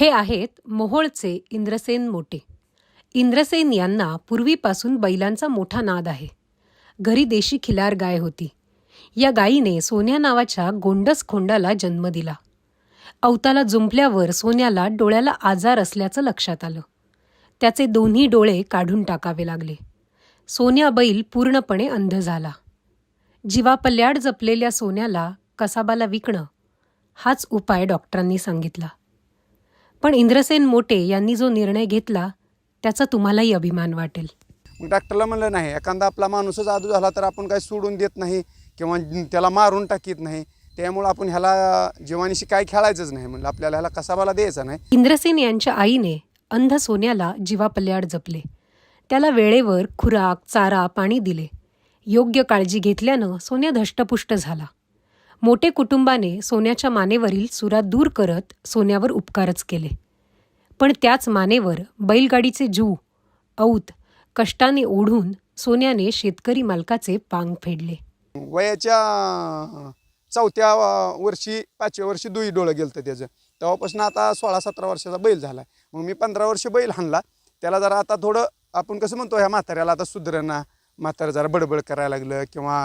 हे आहेत मोहोळचे इंद्रसेन मोटे? इंद्रसेन यांना पूर्वीपासून बैलांचा मोठा नाद आहे. घरी देशी खिलार गाय होती. या गायीने सोन्या नावाच्या गोंडस खोंडाला जन्म दिला. अवताला जुंपल्यावर सोन्याला डोळ्याला आजार असल्याचं लक्षात आलं. त्याचे दोन्ही डोळे काढून टाकावे लागले. सोन्या बैल पूर्णपणे अंध झाला. जीवापल्याड जपलेल्या सोन्याला कसाबाला विकणं हाच उपाय डॉक्टरांनी सांगितला. पण इंद्रसेन मोटे यांनी जो निर्णय घेतला त्याचा तुम्हालाही अभिमान वाटेल. मग डॉक्टरला म्हणलं नाही एखादा आपला माणूसच आदू झाला तर आपण काही सोडून देत नाही किंवा त्याला मारून टाकीत नाही. त्यामुळं आपण ह्याला जीवानीशी काय खेळायचंच नाही म्हणलं. आपल्याला ह्याला कसाबाला द्यायचा नाही. इंद्रसेन यांच्या आईने अंध सोन्याला जीवापल्याड जपले. त्याला वेळेवर खुराक चारा पाणी दिले. योग्य काळजी घेतल्यानं सोन्या धष्टपुष्ट झाला. मोठे कुटुंबाने सोन्याच्या मानेवरील सुरा दूर करत सोन्यावर उपकारच केले. पण त्याच मानेवर बैलगाडीचे जू औत कष्टाने ओढून सोन्याने शेतकरी मालकाचे पांग फेडले. वयाच्या चौथ्या वर्षी पाचव्या वर्षी दुई डोळं गेलं होतं त्याचं. तेव्हापासून आता सोळा सतरा वर्षाचा बैल झाला मग मी पंधरा वर्ष बैल हाणला. त्याला जरा आता थोडं आपण कसं म्हणतो ह्या म्हाताऱ्याला आता सुधरणा म्हातारं जरा बडबड करायला लागलं किंवा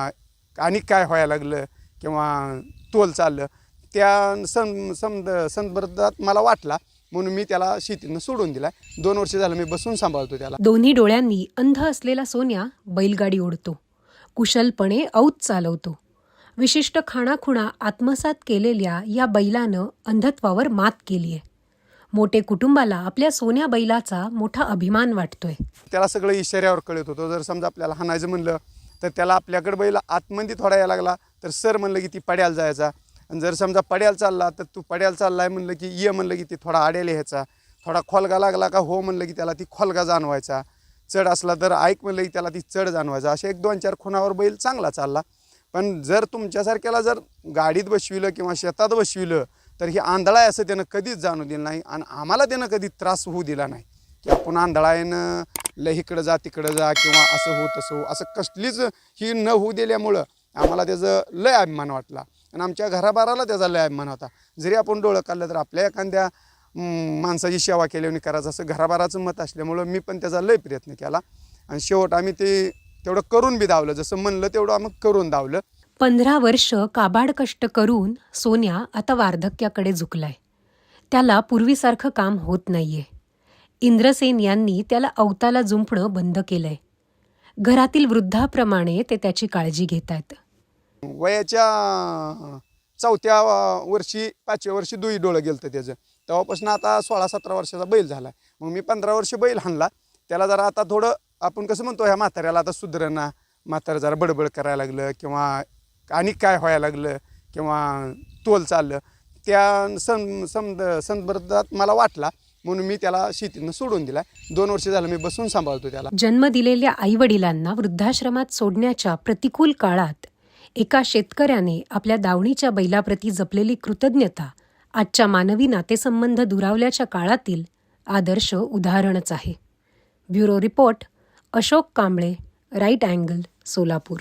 आणि काय व्हायला लागलं किंवा तोल चाललं त्या सं संद संदर्भात मला वाटला म्हणून मी त्याला शेतीनं सोडून दिला दोन वर्ष झालं मी बसून सांभाळतो त्याला. दोन्ही डोळ्यांनी अंध असलेला सोन्या बैलगाडी ओढतो. कुशलपणे औत चालवतो. विशिष्ट खाणाखुणा आत्मसात केलेल्या या बैलानं अंधत्वावर मात केली आहे मोठे कुटुंबाला आपल्या सोन्या बैलाचा मोठा अभिमान वाटतोय. त्याला सगळं इशाऱ्यावर कळत होतं. जर समजा आपल्याला हाणायचं म्हणलं तर त्याला आपल्याकडे बैल आतमध्ये थोडा यायला लागला तर सर म्हणलं की ती पड्याला जायचा. आणि जर समजा पड्याला चालला तर तू पड्याला चाललाय म्हणलं की ये म्हणलं की ती थोडा आड्याला ह्याचा. थोडा खोलगा लागला का हो म्हणलं की त्याला ती खोलगा जाणवायचा. चढ असला तर ऐक म्हणलं की त्याला ती चढ जाणवायचा. असे एक दोन चार खुणावर बैल चांगला चालला. पण जर तुमच्यासारख्याला जर गाडीत बसविलं किंवा शेतात बसविलं तर हे आंधळा आहे असं त्यानं कधीच जाणू दिलं नाही. आणि आम्हाला त्यानं कधी त्रास होऊ दिला नाही. की आपण आंधळायनं ल इकडं जा तिकडं जा किंवा असं हो तसं हो असं कसलीच ही न होऊ दिल्यामुळं आम्हाला त्याचं लय अभिमान वाटला. आणि आमच्या घराबाराला त्याचा लय अभिमान होता. जरी आपण डोळं काढलं तर आपल्या एखाद्या माणसाची सेवा केल्याने करायचं असं घराबाराचं मत असल्यामुळं मी पण त्याचा लय प्रयत्न केला. आणि शेवट आम्ही ते तेवढं करून बी धावलं. जसं म्हणलं तेवढं आम्ही करून दावलं पंधरा वर्ष काबाड कष्ट करून सोन्या आता वार्धक्याकडे झुकलाय. त्याला पूर्वीसारखं काम होत नाहीये. इंद्रसेन यांनी त्याला अवताला जुंपणं बंद केलंय. घरातील वृद्धाप्रमाणे ते त्याची काळजी घेत आहेत वयाच्या चौथ्या वर्षी पाचव्या वर्षी दुई डोळं गेलं त्याचं. तेव्हापासून आता सोळा सतरा वर्षाचा बैल झाला मग मी पंधरा वर्ष बैल हाणला. त्याला जरा आता थोडं आपण कसं म्हणतो ह्या म्हाताऱ्याला आता सुधरणा म्हातारं जरा बडबड करायला लागलं किंवा आणि काय व्हायला लागलं किंवा तोल चाललं. त्या सं संद संदर्भात मला वाटला म्हणून मी त्याला शेतीनं सोडून दिला दोन वर्ष झालं मी बसून सांभाळतो त्याला. जन्म दिलेल्या आईवडिलांना वृद्धाश्रमात सोडण्याच्या प्रतिकूल काळात एका शेतकऱ्याने आपल्या दावणीच्या बैलाप्रती जपलेली कृतज्ञता आजच्या मानवी नातेसंबंध दुरावल्याच्या काळातील आदर्श उदाहरणच आहे. Bureau report Ashok Kamble Right Angle Solapur.